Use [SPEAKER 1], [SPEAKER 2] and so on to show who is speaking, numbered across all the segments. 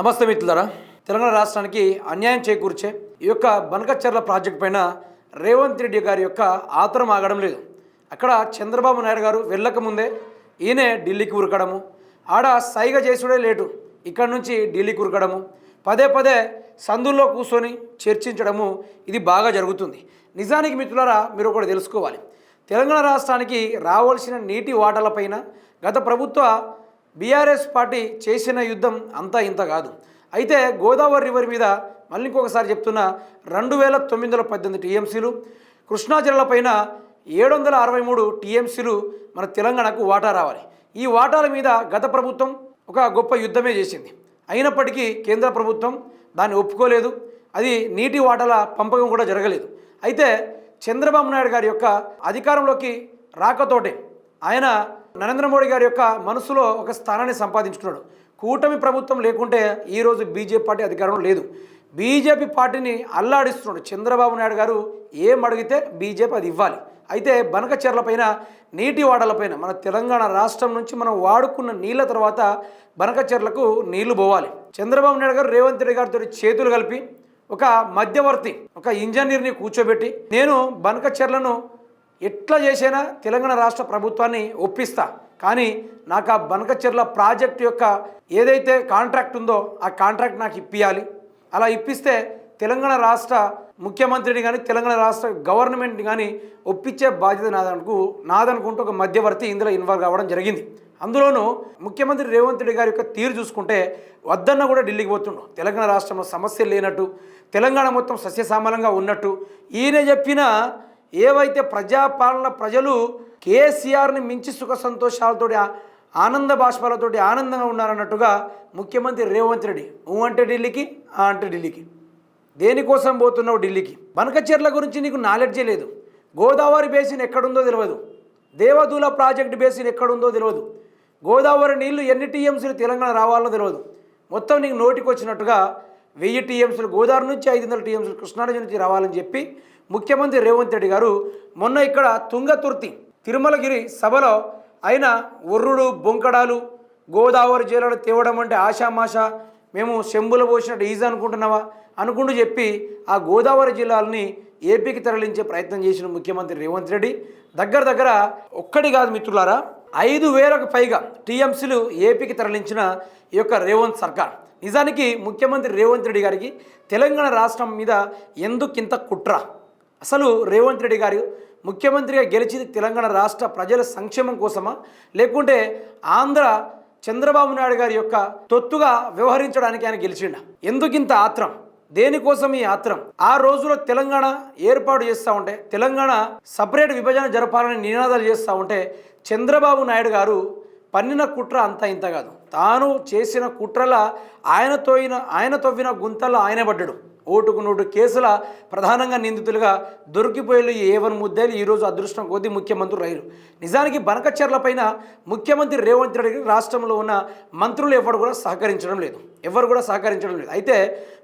[SPEAKER 1] నమస్తే మిత్రులారా. తెలంగాణ రాష్ట్రానికి అన్యాయం చేకూర్చే ఈ యొక్క బనకచర్ల ప్రాజెక్ట్ పైన రేవంత్ రెడ్డి గారి యొక్క ఆతరం ఆగడం లేదు. అక్కడ చంద్రబాబు నాయుడు గారు వెళ్ళకముందే ఈయనే ఢిల్లీకి ఉరకడము. ఆడ సైగ చేసుడే లేటు ఇక్కడ నుంచి ఢిల్లీకి ఉరకడము. పదే పదే సందుల్లో కూర్చొని చర్చించడము ఇది బాగా జరుగుతుంది. నిజానికి మిత్రులారా మీరు ఒకటి తెలుసుకోవాలి. తెలంగాణ రాష్ట్రానికి రావాల్సిన నీటి వాటలపైన గత ప్రభుత్వ బీఆర్ఎస్ పార్టీ చేసిన యుద్ధం అంతా ఇంత కాదు. అయితే గోదావరి రివర్ మీద మళ్ళీ ఇంకొకసారి చెప్తున్న రెండు వేల తొమ్మిది వందల పద్దెనిమిది టీఎంసీలు కృష్ణా జిల్లాపైన ఏడు వందల అరవై మూడు టీఎంసీలు మన తెలంగాణకు వాటా రావాలి. ఈ వాటాల మీద గత ప్రభుత్వం ఒక గొప్ప యుద్ధమే చేసింది. అయినప్పటికీ కేంద్ర ప్రభుత్వం దాన్ని ఒప్పుకోలేదు. అది నీటి వాటాల పంపకం కూడా జరగలేదు. అయితే చంద్రబాబు నాయుడు గారి యొక్క అధికారంలోకి రాకతోటే ఆయన నరేంద్ర మోడీ గారి యొక్క మనసులో ఒక స్థానాన్ని సంపాదించుకున్నాడు. కూటమి ప్రభుత్వం లేకుంటే ఈరోజు బీజేపీ పార్టీ అధికారంలో లేదు. బీజేపీ పార్టీని అల్లాడిస్తున్నాడు. చంద్రబాబు నాయుడు గారు ఏం అడిగితే బీజేపీ అది ఇవ్వాలి. అయితే బనకచెర్లపైన నీటి వాడలపైన మన తెలంగాణ రాష్ట్రం నుంచి మనం వాడుకున్న నీళ్ళ తర్వాత బనకచెర్లకు నీళ్ళు పోవాలి. చంద్రబాబు నాయుడు గారు రేవంత్ రెడ్డి గారితో చేతులు కలిపి ఒక మధ్యవర్తి ఒక ఇంజనీర్ని కూర్చోబెట్టి నేను బనకచెర్లను ఎట్లా చేసైనా తెలంగాణ రాష్ట్ర ప్రభుత్వాన్ని ఒప్పిస్తా. కానీ నాకు ఆ బనకచెర్ల ప్రాజెక్టు యొక్క ఏదైతే కాంట్రాక్ట్ ఉందో ఆ కాంట్రాక్ట్ నాకు ఇప్పియాలి. అలా ఇప్పిస్తే తెలంగాణ రాష్ట్ర ముఖ్యమంత్రిని కానీ తెలంగాణ రాష్ట్ర గవర్నమెంట్ని కానీ ఒప్పించే బాధ్యత నాదనుకు నాదనుకుంటూ ఒక మధ్యవర్తి ఇందులో ఇన్వాల్వ్ అవ్వడం జరిగింది. అందులోనూ ముఖ్యమంత్రి రేవంత్ రెడ్డి గారి యొక్క తీరు చూసుకుంటే వద్దన్న కూడా ఢిల్లీకి పోతుండు. తెలంగాణ రాష్ట్రంలో సమస్యలు లేనట్టు తెలంగాణ మొత్తం సస్యశ్యామలంగా ఉన్నట్టు. ఈయన చెప్పిన ఏవైతే ప్రజాపాలన ప్రజలు కేసీఆర్ని మించి సుఖ సంతోషాలతోటి ఆనంద బాష్పాలతోటి ఆనందంగా ఉన్నారన్నట్టుగా ముఖ్యమంత్రి రేవంత్ రెడ్డి ఊ అంటే ఢిల్లీకి ఆ అంటే ఢిల్లీకి. దేనికోసం పోతున్నావు ఢిల్లీకి? బనకచెర్ల గురించి నీకు నాలెడ్జే లేదు. గోదావరి బేసిన్ ఎక్కడుందో తెలియదు దేవదూల ప్రాజెక్ట్ బేసిన్ ఎక్కడుందో తెలియదు గోదావరి నీళ్ళు ఎన్ని టీఎంసీలు తెలంగాణ రావాలో తెలియదు మొత్తం నీకు నోటికి వచ్చినట్టుగా వెయ్యి టీఎంసీలు గోదావరి నుంచి ఐదు వందల టీఎంసీలు కృష్ణానది నుంచి రావాలని చెప్పి ముఖ్యమంత్రి రేవంత్ రెడ్డి గారు మొన్న ఇక్కడ తుంగతుర్తి తిరుమలగిరి సభలో ఆయన ఒర్రుడు బొంకడాలు గోదావరి జిల్లాలో తేవడం అంటే ఆషామాష మేము శంభుల పోసినట్టు ఈజీ అనుకుంటున్నావా? అనుకుంటూ చెప్పి ఆ గోదావరి జిల్లాలని ఏపీకి తరలించే ప్రయత్నం చేసిన ముఖ్యమంత్రి రేవంత్ రెడ్డి. దగ్గర దగ్గర ఒక్కటి కాదు మిత్రులారా ఐదు వేలకు పైగా టీఎంసీలు ఏపీకి తరలించిన ఈ యొక్క రేవంత్ సర్కార్. నిజానికి ముఖ్యమంత్రి రేవంత్ రెడ్డి గారికి తెలంగాణ రాష్ట్రం మీద ఎందుకింత కుట్ర? అసలు రేవంత్ రెడ్డి గారు ముఖ్యమంత్రిగా గెలిచింది తెలంగాణ రాష్ట్ర ప్రజల సంక్షేమం కోసమా? లేకుంటే ఆంధ్ర చంద్రబాబు నాయుడు గారి యొక్క తొత్తుగా వ్యవహరించడానికి ఆయన గెలిచిండ? ఎందుకింత ఆత్రం? దేనికోసం ఈ ఆత్రం? ఆ రోజులో తెలంగాణ ఏర్పాటు చేస్తూ ఉంటే తెలంగాణ సపరేట్ విభజన జరపాలని నినాదాలు చేస్తూ ఉంటే చంద్రబాబు నాయుడు గారు పన్నిన కుట్ర అంతా ఇంత కాదు. తాను చేసిన కుట్రల ఆయన తోయిన ఆయన తవ్విన గుంతల్లో ఆయన పడ్డాడు. ఓటుకు నోటు కేసుల ప్రధానంగా నిందితులుగా దొరికిపోయేలు ఏవన్ ముద్దేలు ఈరోజు అదృష్టం కొద్దీ ముఖ్యమంత్రులు అయ్యారు. నిజానికి బనకచర్లపైన ముఖ్యమంత్రి రేవంత్ రెడ్డి రాష్ట్రంలో ఉన్న మంత్రులు ఎవరు కూడా సహకరించడం లేదు. ఎవరు కూడా సహకరించడం లేదు. అయితే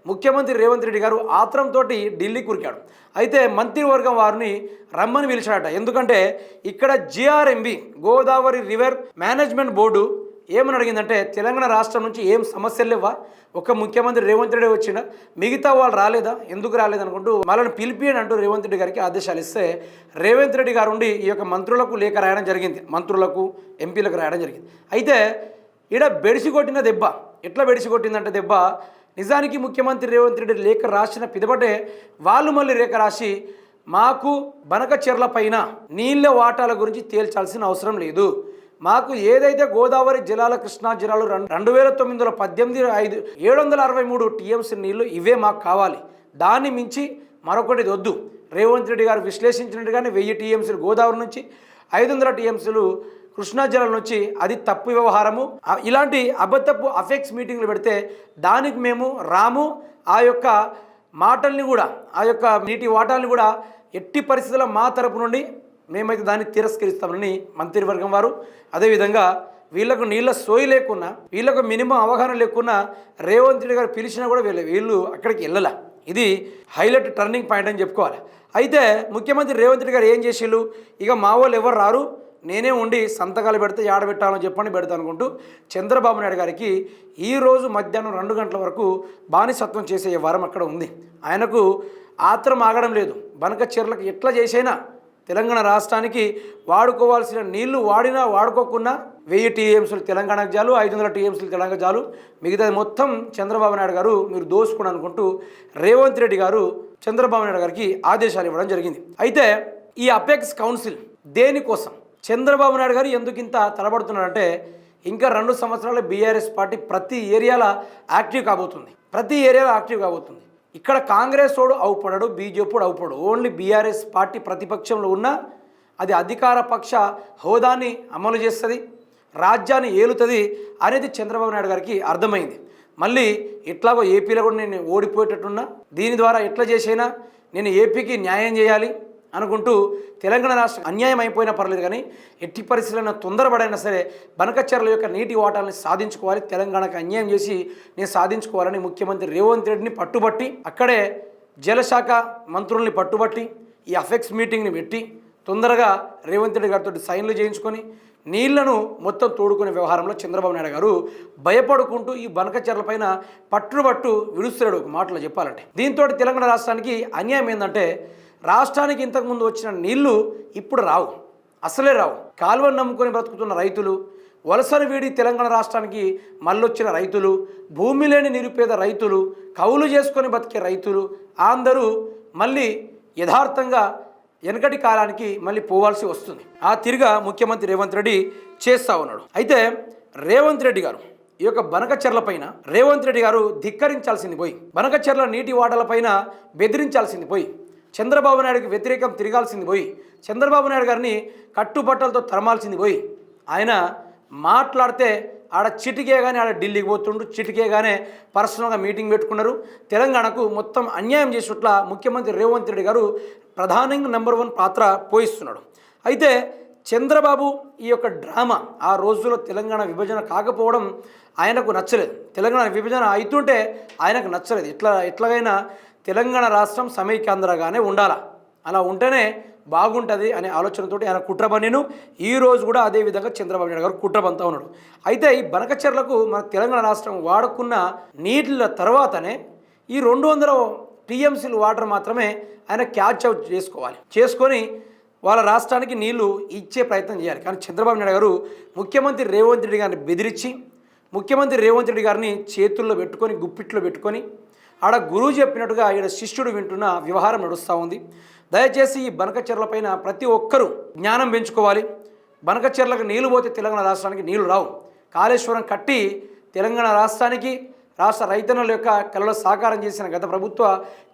[SPEAKER 1] ముఖ్యమంత్రి రేవంత్ రెడ్డి గారు ఆత్రంతో ఢిల్లీకి ఉరికాడు అయితే మంత్రివర్గం వారిని రమ్మని పిలిచాడట. ఎందుకంటే ఇక్కడ GRMB Godavari river management board ఏమని అడిగిందంటే తెలంగాణ రాష్ట్రం నుంచి ఏం సమస్యలు లేవా? ఒక ముఖ్యమంత్రి రేవంత్ రెడ్డి వచ్చిన మిగతా వాళ్ళు రాలేదా? ఎందుకు రాలేదు అనుకుంటూ పిలిపి అని అంటూ రేవంత్ రెడ్డి గారికి ఆదేశాలు ఇస్తే రేవంత్ రెడ్డి గారు ఉండి ఈ యొక్క మంత్రులకు లేఖ రాయడం జరిగింది. మంత్రులకు ఎంపీలకు రాయడం జరిగింది. అయితే ఈడ బెడిసి కొట్టిన దెబ్బ ఎట్లా బెడిసి కొట్టిందంటే దెబ్బ నిజానికి ముఖ్యమంత్రి రేవంత్ రెడ్డి లేఖ రాసిన పిదపటే వాళ్ళు మళ్ళీ రేఖ రాసి మాకు బనకచెర్ల పైన నీళ్ళ వాటాల గురించి తేల్చాల్సిన అవసరం లేదు. మాకు ఏదైతే గోదావరి జిల్లాల కృష్ణా జిల్లాలో రెండు వేల తొమ్మిది వందల పద్దెనిమిది ఐదు ఏడు వందల అరవై మూడు టీఎంసీ నీళ్ళు ఇవే మాకు కావాలి. దాన్ని మించి మరొకటి వద్దు. రేవంత్ రెడ్డి గారు విశ్లేషించినట్టుగానే వెయ్యి టీఎంసీలు గోదావరి నుంచి ఐదు వందల టీఎంసీలు కృష్ణా జిల్లా నుంచి అది తప్పు వ్యవహారము. ఇలాంటి అబద్ధపు అఫెక్స్ మీటింగ్లు పెడితే దానికి మేము రాము. ఆ యొక్క మాటల్ని కూడా ఆ యొక్క నీటి వాటాల్ని కూడా ఎట్టి పరిస్థితుల్లో మా తరపు నుండి మేమైతే దాన్ని తిరస్కరిస్తామని మంత్రివర్గం వారు. అదేవిధంగా వీళ్ళకు నీళ్ళ సోయి లేకున్నా వీళ్ళకు మినిమం అవగాహన లేకున్నా రేవంత్ రెడ్డి గారు పిలిచినా కూడా వీళ్ళు వీళ్ళు అక్కడికి వెళ్ళాల. ఇది హైలైట్ టర్నింగ్ పాయింట్ అని చెప్పుకోవాలి. అయితే ముఖ్యమంత్రి రేవంత్ రెడ్డి గారు ఏం చేసిళ్ళు? ఇక మా వాళ్ళు ఎవరు రారు? నేనే ఉండి సంతకాలు పెడితే ఏడ పెట్టాలని చెప్పని పెడతాను అనుకుంటూ చంద్రబాబు నాయుడు గారికి ఈరోజు మధ్యాహ్నం రెండు గంటల వరకు బానిసత్వం చేసే వరం అక్కడ ఉంది. ఆయనకు ఆత్రం ఆగడం లేదు. బనక చీరలకు ఎట్లా చేసైనా తెలంగాణ రాష్ట్రానికి వాడుకోవాల్సిన నీళ్ళు వాడినా వాడుకోకున్నా వెయ్యి టీఎంసీలు తెలంగాణకు చాలు ఐదు వందల టీఎంసీలు తెలంగాణ చాలు. మిగతాది మొత్తం చంద్రబాబు నాయుడు గారు మీరు దోసుకుని అనుకుంటూ రేవంత్ రెడ్డి గారు చంద్రబాబు నాయుడు గారికి ఆదేశాలు ఇవ్వడం జరిగింది. అయితే ఈ అపెక్స్ కౌన్సిల్ దేనికోసం? చంద్రబాబు నాయుడు గారు ఎందుకు ఇంత తలబడుతున్నారంటే ఇంకా రెండు సంవత్సరాలు బీఆర్ఎస్ పార్టీ ప్రతి ఏరియాలో యాక్టివ్ కాబోతుంది. ప్రతి ఏరియాలో యాక్టివ్ కాబోతుంది. ఇక్కడ కాంగ్రెస్ వాడు అవుపడడు బీజేపీ అవుపడు ఓన్లీ బీఆర్ఎస్ పార్టీ ప్రతిపక్షంలో ఉన్న అది అధికార పక్ష హోదాని అమలు చేస్తుంది రాజ్యాన్ని ఏలుతుంది అనేది చంద్రబాబు నాయుడు గారికి అర్థమైంది. మళ్ళీ ఎట్లాగో ఏపీలో కూడా నేను ఓడిపోయేటట్టున్నా దీని ద్వారా ఎట్లా చేసైనా నేను ఏపీకి న్యాయం చేయాలి అనుకుంటూ తెలంగాణ రాష్ట్రం అన్యాయం అయిపోయినా పర్లేదు కానీ ఎట్టి పరిస్థితులైనా తొందరపడైనా సరే బనకచర్ల యొక్క నీటి వాటాలను సాధించుకోవాలి తెలంగాణకు అన్యాయం చేసి నేను సాధించుకోవాలని ముఖ్యమంత్రి రేవంత్ రెడ్డిని పట్టుబట్టి అక్కడే జలశాఖ మంత్రుల్ని పట్టుబట్టి ఈ అఫెక్స్ మీటింగ్ని పెట్టి తొందరగా రేవంత్ రెడ్డి గారితో సైన్లు చేయించుకొని నీళ్ళను మొత్తం తోడుకునే వ్యవహారంలో చంద్రబాబు నాయుడు గారు భయపడుకుంటూ ఈ బనకచర్లపైన పట్టుబట్టు విడుస్తున్నాడు ఒక మాటలో చెప్పాలంటే. దీంతో తెలంగాణ రాష్ట్రానికి అన్యాయం ఏంటంటే రాష్ట్రానికి ఇంతకుముందు వచ్చిన నీళ్ళు ఇప్పుడు రావు. అసలే రావు. కాలువను నమ్ముకొని బ్రతుకుతున్న రైతులు వలసను వీడి తెలంగాణ రాష్ట్రానికి మళ్ళొచ్చిన రైతులు భూమి లేని నిరుపేద రైతులు కౌలు చేసుకొని బతికే రైతులు అందరూ మళ్ళీ యథార్థంగా వెనకటి కాలానికి మళ్ళీ పోవాల్సి వస్తుంది. ఆ తిరిగా ముఖ్యమంత్రి రేవంత్ రెడ్డి చేస్తా ఉన్నాడు. అయితే రేవంత్ రెడ్డి గారు ఈ యొక్క బనకచెర్ల పైన రేవంత్ రెడ్డి గారు ధిక్కరించాల్సింది పోయి బనకచెర్ల నీటి వాటల పైన బెదిరించాల్సింది పోయి చంద్రబాబు నాయుడుకి వ్యతిరేకం తిరగాల్సింది పోయి చంద్రబాబు నాయుడు గారిని కట్టుబట్టలతో తరమాల్సింది పోయి ఆయన మాట్లాడితే ఆడ చిటికేగానే ఆడ ఢిల్లీకి పోతుండు చిటికేగానే పర్సనల్గా మీటింగ్ పెట్టుకున్నారు. తెలంగాణకు మొత్తం అన్యాయం చేసినట్ల ముఖ్యమంత్రి రేవంత్ రెడ్డి గారు ప్రధానంగా నెంబర్ వన్ పాత్ర పోయిస్తున్నాడు. అయితే చంద్రబాబు ఈ యొక్క డ్రామా ఆ రోజుల్లో తెలంగాణ విభజన కాకపోవడం ఆయనకు నచ్చలేదు. తెలంగాణ విభజన అవుతుంటే ఆయనకు నచ్చలేదు. ఎట్లా ఎట్లాగైనా తెలంగాణ రాష్ట్రం సమైక్యాంధ్రగానే ఉండాలా. అలా ఉంటేనే బాగుంటుంది అనే ఆలోచనతోటి ఆయన కుట్రబనిను ఈ రోజు కూడా అదే విధంగా చంద్రబాబు నాయుడు గారు కుట్రబంతా ఉన్నాడు. అయితే ఈ బనకచెర్లకు మన తెలంగాణ రాష్ట్రం వాడుకున్న నీటిల తర్వాతనే ఈ రెండు వందల టీఎంసీలు వాటర్ మాత్రమే ఆయన క్యాచ్ అవుట్ చేసుకోవాలి. చేసుకొని వాళ్ళ రాష్ట్రానికి నీళ్ళు ఇచ్చే ప్రయత్నం చేయాలి. కానీ చంద్రబాబు నాయుడు గారు ముఖ్యమంత్రి రేవంత్ రెడ్డి గారిని బెదిరించి ముఖ్యమంత్రి రేవంత్ రెడ్డి గారిని చేతుల్లో పెట్టుకొని గుప్పిట్లో పెట్టుకొని ఆడ గురువు చెప్పినట్టుగా ఈడ శిష్యుడు వింటున్న వ్యవహారం నడుస్తూ ఉంది. దయచేసి ఈ బనకచెర్లపైన ప్రతి ఒక్కరూ జ్ఞానం పెంచుకోవాలి. బనకచెర్లకు నీళ్ళు పోతే తెలంగాణ రాష్ట్రానికి నీళ్ళు రావు. కాళేశ్వరం కట్టి తెలంగాణ రాష్ట్రానికి రాష్ట్ర రైతన్నుల యొక్క కళలో సాకారం చేసిన గత ప్రభుత్వ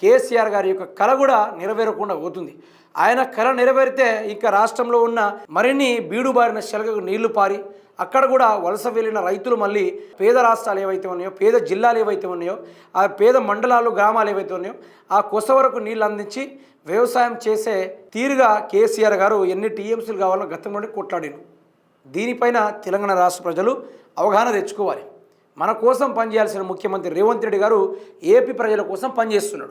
[SPEAKER 1] కేసీఆర్ గారి యొక్క కళ కూడా నెరవేరకుండా పోతుంది. ఆయన కళ నెరవేరితే ఇంకా రాష్ట్రంలో ఉన్న మరిన్ని బీడుబారిన శలకకు నీళ్ళు పారి అక్కడ కూడా వలస వెళ్ళిన రైతులు మళ్ళీ పేద రాష్ట్రాలు ఏవైతే ఉన్నాయో పేద జిల్లాలు ఏవైతే ఉన్నాయో ఆ పేద మండలాలు గ్రామాలు ఏవైతే ఉన్నాయో ఆ కొస వరకు నీళ్ళు అందించి వ్యవసాయం చేసే తీరుగా కేసీఆర్ గారు ఎన్ని టీఎంసీలు కావాలో గతంలోనే కొట్లాడిను దీనిపైన తెలంగాణ రాష్ట్ర ప్రజలు అవగాహన తెచ్చుకోవాలి. మన కోసం పనిచేయాల్సిన ముఖ్యమంత్రి రేవంత్ రెడ్డి గారు ఏపీ ప్రజల కోసం పనిచేస్తున్నాడు.